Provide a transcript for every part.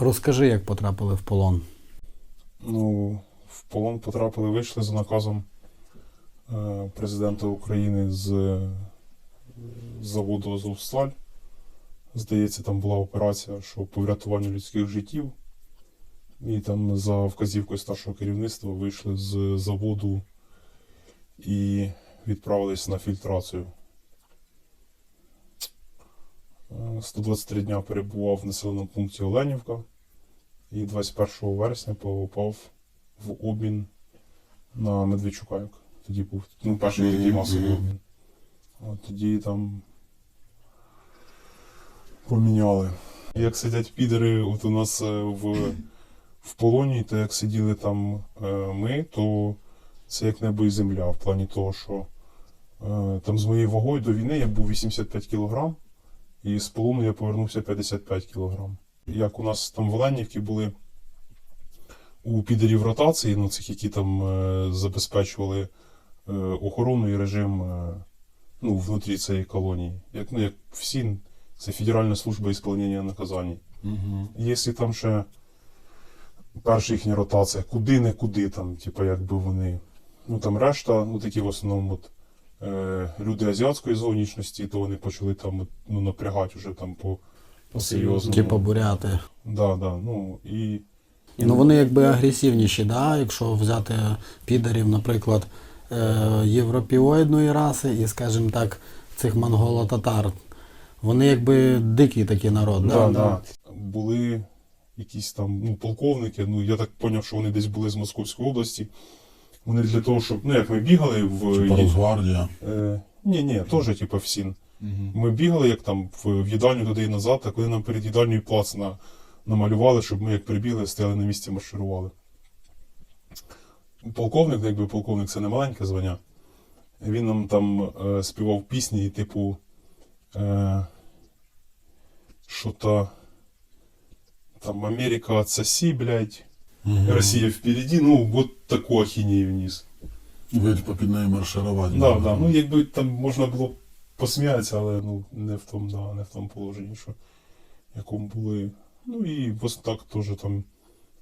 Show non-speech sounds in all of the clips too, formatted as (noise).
Розкажи, як потрапили в полон. Ну, в полон потрапили, вийшли за наказом е, президента України з е, заводу Азовсталь. Здається, там була операція, що по врятуванню людських життів. І там за вказівкою старшого керівництва вийшли з заводу і відправились на фільтрацію. Е, 123 дня перебував в населеному пункті Оленівка і 21 вересня попав в обмін на Медведчука. як Тоді був ну, перший такий масовий обмін. От тоді там поміняли. Як сидять підери, от у нас е, в, в полоні, то як сиділи там е, ми, то це як небо і земля, в плані того, що е, там з моєю вагою до війни я був 85 кг, і з полону я повернувся 55 кг. Як у нас там в Оленівці були у підерів ротації, ну цих, які там е, забезпечували е, охорону і режим е, ну, внутрі цієї колонії. Як, ну, як всі, це Федеральна служба ісполнення наказань. Угу. Якщо там ще перша їхня ротація, куди не куди, там, типу, якби вони. Ну там решта, ну такі в основному от, люди азіатської зовнішності, то вони почали там ну, напрягати вже там по, по серйозному. Типа буряти. Да, да, ну і. Ну вони якби агресивніші, да? якщо взяти підарів, наприклад, е, європіоїдної раси і, скажімо так, цих монголо-татар. Вони якби дикий такий народ, Да, да? да. Були якісь там ну, полковники, ну я так зрозумів, що вони десь були з Московської області. Вони для того, щоб. Ну, як ми бігали в. Типа Росгвардія. Е, ні, ні, теж, типу, в СІН. Угу. Ми бігали як там в, в їдальню туди і назад, а коли нам перед їдальнею плац на, намалювали, щоб ми як прибігли, стояли на місці, марширували. Полковник, якби полковник це не маленьке звання. Він нам там е, співав пісні, типу. Е, що то там Америка отсоси, блядь, Росія впереді, ну, от таку ахінею вніс. Ви типа під нею марширувати. Да, да. Ну, якби там можна було посміятися, але ну, не в тому, да, не в тому положенні, що в якому були. Ну і ось так теж там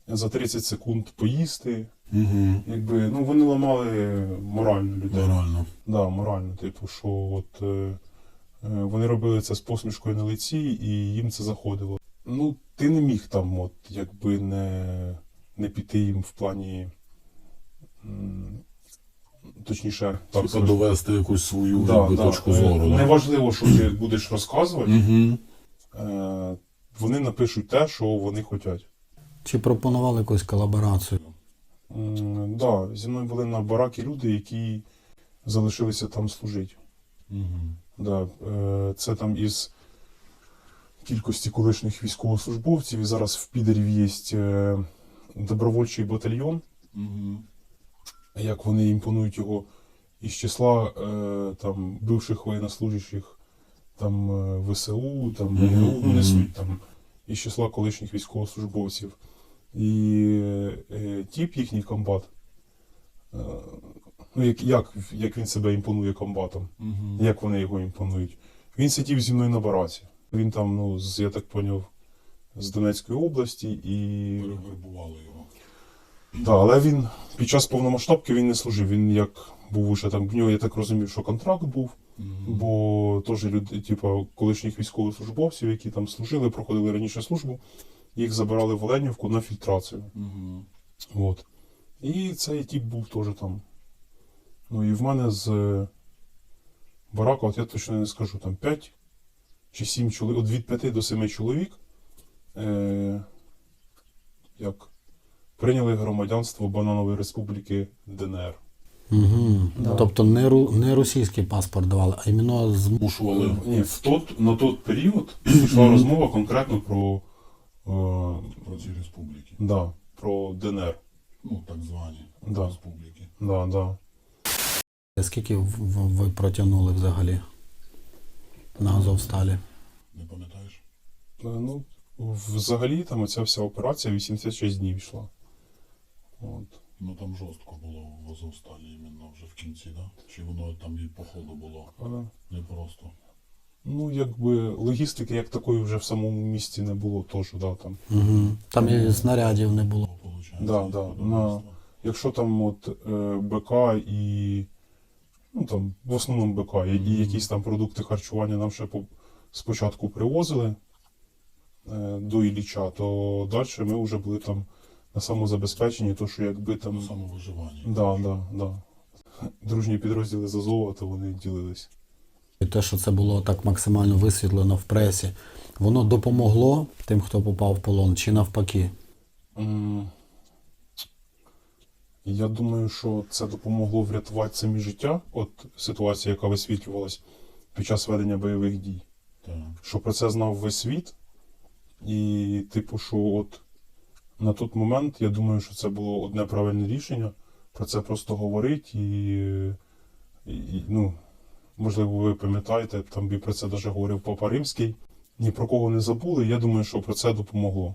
за 30 секунд поїсти. Угу. Якби, ну, вони ламали морально людей. Морально. Да, морально, типу, що от е, е, вони робили це з посмішкою на лиці, і їм це заходило. Ну, ти не міг там, от, якби не, не піти їм в плані. Точніше, так Типа довести якусь свою Да, якби, да. точку Е, зору. Неважливо, що ти будеш розказувати, Угу. е, вони напишуть те, що вони хочуть. Чи пропонували якусь колаборацію? М, Да, зі мною були на баракі люди, які залишилися там служити. Угу. Да, е, це там із кількості колишніх військовослужбовців. І зараз в Підерів є добровольчий батальйон. Угу. Як вони імпонують його із числа е, там бивших воєннослужащих, там е, ВСУ, там ГРУ мгм. несуть там із числа колишніх військовослужбовців. І е, тіп їхній комбат. Е, ну, як, як, як він себе імпонує комбатом, Угу. як вони його імпонують. Він сидів зі мною на бараці. Він там, ну, з, я так поняв, з Донецької області і. Перевербували його. Да, але він під час повномасштабки він не служив. Він як був уже там, в нього, я так розумів, що контракт був, Угу. бо теж люди, типу, колишніх військовослужбовців, які там служили, проходили раніше службу, їх забирали в Оленівку на фільтрацію. Угу. От. І цей тип був теж там. Ну і в мене з е, барака, от я точно не скажу, там 5 чи 7 чоловік, от від 5 до 7 чоловік. Е, як прийняли громадянство Бананової Республіки ДНР. Угу. Да. Тобто не, ру- не російський паспорт давали, а іменно Змушували. Ні, в тот, на той період йшла розмова конкретно про, е, Про ці республіки. да, про ДНР. Ну, так звані Да. республіки. Да, да. скільки в- в- ви протягнули взагалі на Азовсталі? Не пам'ятаєш? Е, Ну, взагалі там оця вся операція 86 днів йшла. От. Ну там жорстко було в Азовсталі іменно вже в кінці, да? Чи воно там і по ходу було? Е, Не просто. Ну, якби логістики як такої вже в самому місті не було теж, да, там. Угу. Там і снарядів не було. Да, да, будівництво. Якщо там от е, БК і ну там в основному БК і, і якісь там продукти харчування нам ще по, спочатку привозили е, до Ілліча, то далі ми вже були там на самозабезпеченні, то що якби там. Самовиживання. Да, да, да. Дружні підрозділи з Азова, то вони ділились. І те, що це було так максимально висвітлено в пресі, воно допомогло тим, хто попав в полон, чи навпаки? М, Я думаю, що це допомогло врятувати самі життя, от ситуація, яка висвітлювалась під час ведення бойових дій. Так. Що про це знав весь світ. І, типу, що от на той момент я думаю, що це було одне правильне рішення. Про це просто говорить і, і, ну, можливо, ви пам'ятаєте, там про це навіть говорив Папа Римський. Ні про кого не забули. Я думаю, що про це допомогло.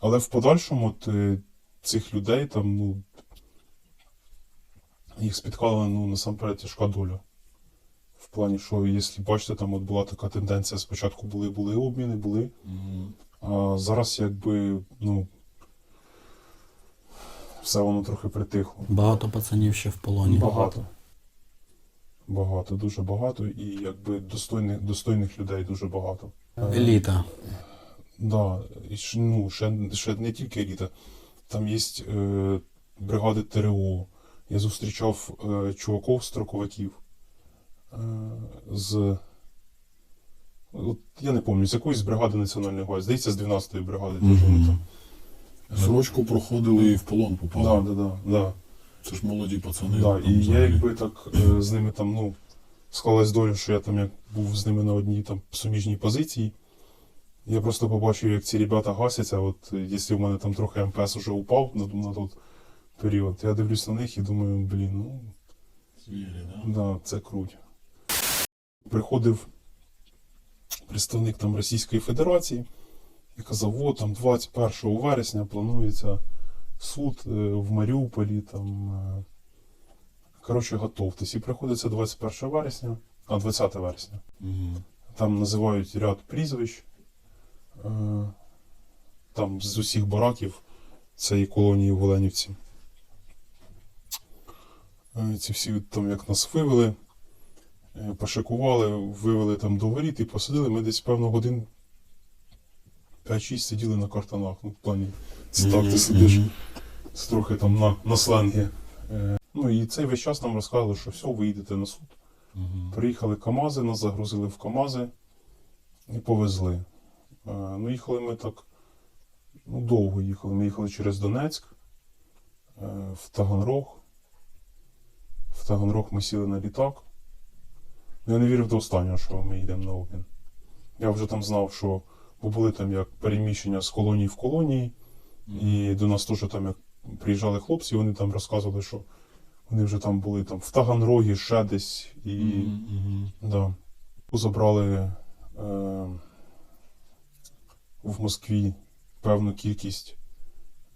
Але в подальшому от, е, цих людей там, ну, їх спіткала ну, насамперед тяжка доля. В плані, що якщо бачите, там от була така тенденція, спочатку були, були обміни, були. Мгм. А зараз якби, ну, все воно трохи притихло. Багато пацанів ще в полоні. Багато. Багато, дуже багато. І якби достойних, достойних людей дуже багато. Еліта. Да, і ну, ще, ще не тільки еліта. Там є е, бригади ТРО. Я зустрічав е, чуваків строковиків е, з. От, я не пам'ятаю, з якоїсь бригади Національної гвардії. Здається, з 12-ї бригади. теж вони там. Срочку проходили і в полон попали. Да, да, да, да. Це ж молоді пацани. Да, там і я взагалі. якби так е, з ними там, ну, склалась доля, що я там як був з ними на одній там суміжній позиції. Я просто побачив, як ці ребята гасяться. От е, якщо в мене там трохи МПС уже упав на, на той період, я дивлюсь на них і думаю, блін, ну Звірі, да? да, це круть. Приходив представник там Російської Федерації і казав, о, там 21 вересня планується суд е, в Маріуполі, там. е, Коротше, готовтесь. І приходиться 21 вересня, а 20 вересня. Там називають ряд прізвищ. е, Там з усіх бараків цієї колонії в Оленівці. Ці всі там як нас вивели, пошикували, вивели там до воріт і посадили. Ми десь, певно, годин 5-6 сиділи на картонах. Ну, в плані, це так ти сидиш трохи там на, на сленгі. Е, Ну і цей весь час нам розказували, що все, ви їдете на суд. Приїхали КАМАЗи, нас загрузили в КАМАЗи і повезли. Е, Ну, їхали ми так ну, довго їхали. Ми їхали через Донецьк, е, в Таганрог. В Таганрог ми сіли на літак. Ну, Я не вірив до останнього, що ми їдемо на обмін. Я вже там знав, що бо були там як переміщення з колонії в колонії, і до нас теж там як приїжджали хлопці, вони там розказували, що вони вже там були там в Таганрогі, ще десь. І мгм. Да. Забрали е, в Москві певну кількість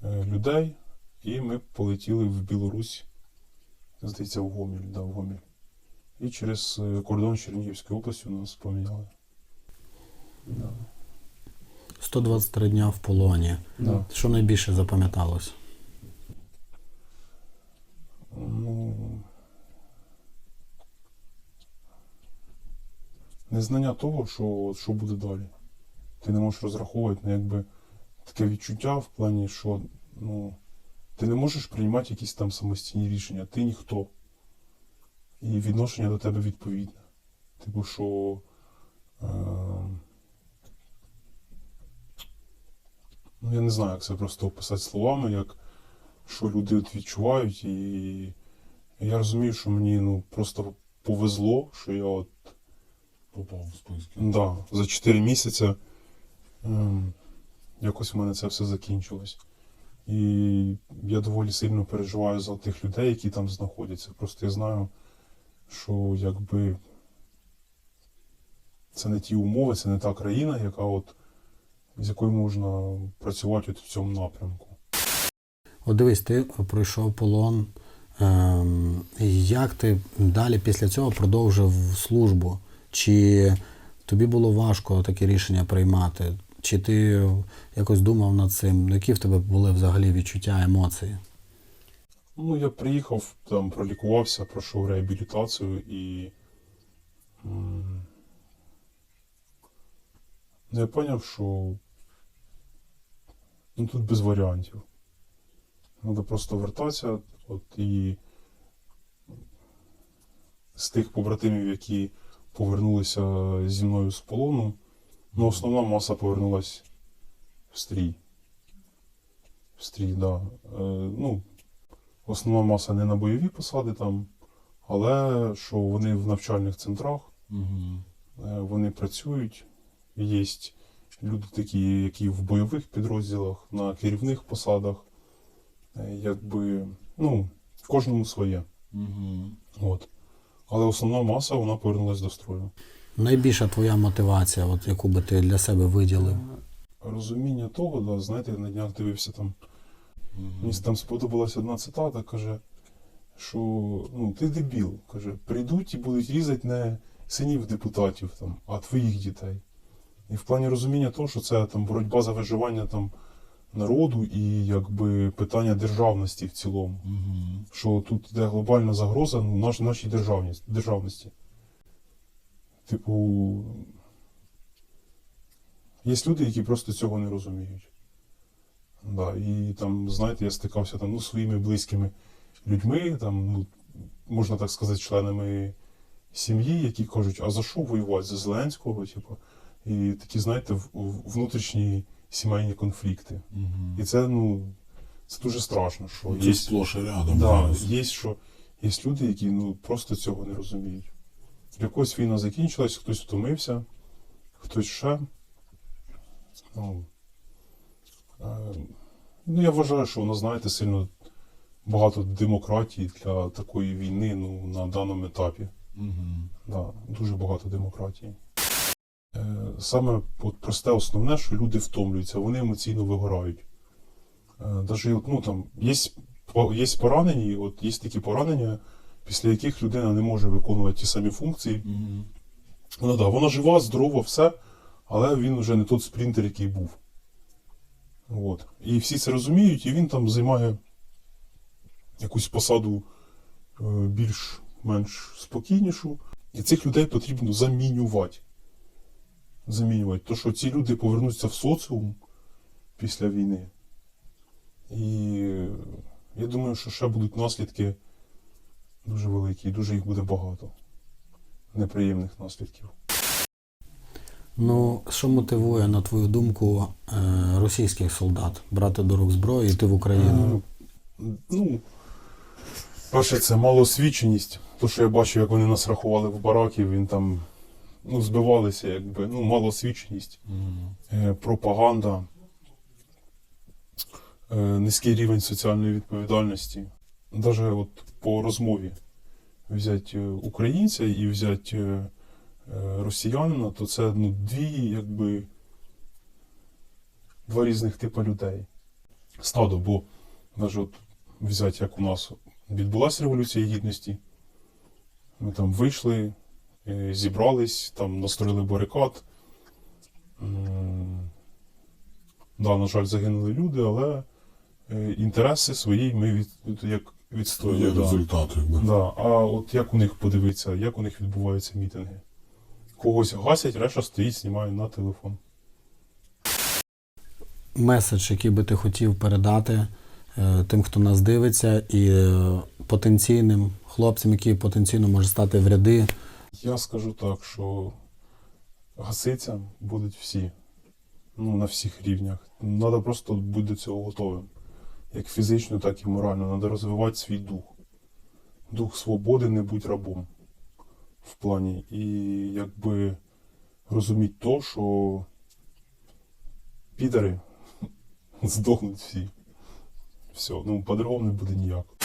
е, людей, і ми полетіли в Білорусь, здається, в Гоміль, да, в Гоміль. І через е, кордон Чернігівської області нас поміняли. Да. 123 дня в полоні. Да. Що найбільше запам'яталось? Ну, незнання того, що, що буде далі. Ти не можеш розраховувати, ну, якби таке відчуття в плані, що ну, ти не можеш приймати якісь там самостійні рішення, ти ніхто. І відношення до тебе відповідне. Типу, що. Е, ну, я не знаю, як це просто описати словами, як що люди відчувають, і я розумію, що мені ну, просто повезло, що я от Попав в списки. Да, за 4 місяці ем, якось в мене це все закінчилось. І я доволі сильно переживаю за тих людей, які там знаходяться. Просто я знаю, що якби це не ті умови, це не та країна, яка от, з якою можна працювати в цьому напрямку. От дивись, ти пройшов полон. Ем, як ти далі після цього продовжив службу? Чи Тобі було важко таке рішення приймати? Чи ти якось думав над цим? Які в тебе були взагалі відчуття, емоції? Ну, я приїхав, там пролікувався, пройшов реабілітацію і. Ну, я зрозумів, що ну, тут без варіантів. Треба просто вертатися, от і з тих побратимів, які повернулися зі мною з полону, ну, основна маса повернулась в стрій. В стрій. Да. Е, ну, Основна маса не на бойові посади там, але що вони в навчальних центрах, Угу. е, вони працюють. Є люди такі, які в бойових підрозділах, на керівних посадах. Е, Якби, ну, кожному своє. Угу. От. Але основна маса вона повернулася до строю. Найбільша твоя мотивація, от яку би ти для себе виділив? Розуміння того, да, знаєте, я на днях дивився там. Мені там сподобалася одна цитата, каже, що ну, ти дебіл. Каже, прийдуть і будуть різати не синів депутатів, там, а твоїх дітей. І в плані розуміння того, що це там боротьба за виживання там, народу і якби питання державності в цілому. Угу. Що тут йде глобальна загроза наш, нашій державність, державності. Типу, є люди, які просто цього не розуміють. Да, і там, знаєте, я стикався там, ну, своїми близькими людьми, там, ну, можна так сказати, членами сім'ї, які кажуть, а за що воювати? За Зеленського? Типу, і такі, знаєте, внутрішні сімейні конфлікти. Угу. І це, ну, це дуже страшно, що Це є, сплош рядом. да, є, що, є люди, які ну, просто цього не розуміють. Для когось війна закінчилась, хтось втомився, хтось ще. Ну, е, ну, я вважаю, що воно, знаєте, сильно багато демократії для такої війни ну, на даному етапі. Угу. Да, дуже багато демократії. Е, Саме от просте основне, що люди втомлюються, вони емоційно вигорають. Е, Даже, от, ну, там, є, є поранені, от є такі поранення, після яких людина не може виконувати ті самі функції. Угу. Ну, да, вона жива, здорова, все, але він вже не той спринтер, який був. От. І всі це розуміють, і він там займає якусь посаду е, більш-менш спокійнішу. І цих людей потрібно замінювати. Замінювати. То, що ці люди повернуться в соціум після війни. І я думаю, що ще будуть наслідки дуже великі, і дуже їх буде багато. Неприємних наслідків. Ну, що мотивує, на твою думку, е, російських солдат брати до рук зброю і йти в Україну? Е, Ну, перше, це малоосвіченість. То, що я бачу, як вони нас рахували в бараки, він там ну, збивалися, якби, ну, малоосвіченість, Угу. е, пропаганда, е, низький рівень соціальної відповідальності. Навіть от по розмові взяти е, українця і взяти росіянина, то це ну, дві, якби, два різних типи людей. Стадо, бо навіть от взяти, як у нас відбулася Революція Гідності. Ми там вийшли, зібрались, там настроїли барикад. Да, на жаль, загинули люди, але е, інтереси свої ми від, як відстоюємо. Є да. результат, якби. Да. А от як у них подивитися, як у них відбуваються мітинги? Когось гасять, решта стоїть, знімає на телефон. Меседж, який би ти хотів передати е, тим, хто нас дивиться, і е, потенційним хлопцям, які потенційно можуть стати в ряди. Я скажу так, що гаситься будуть всі. Ну, на всіх рівнях. Треба просто бути до цього готовим. Як фізично, так і морально. Треба розвивати свій дух. Дух свободи, не будь рабом. В плані. І якби розуміти то, що підари (laughs) здохнуть всі. Все, ну по-другому не буде ніяк.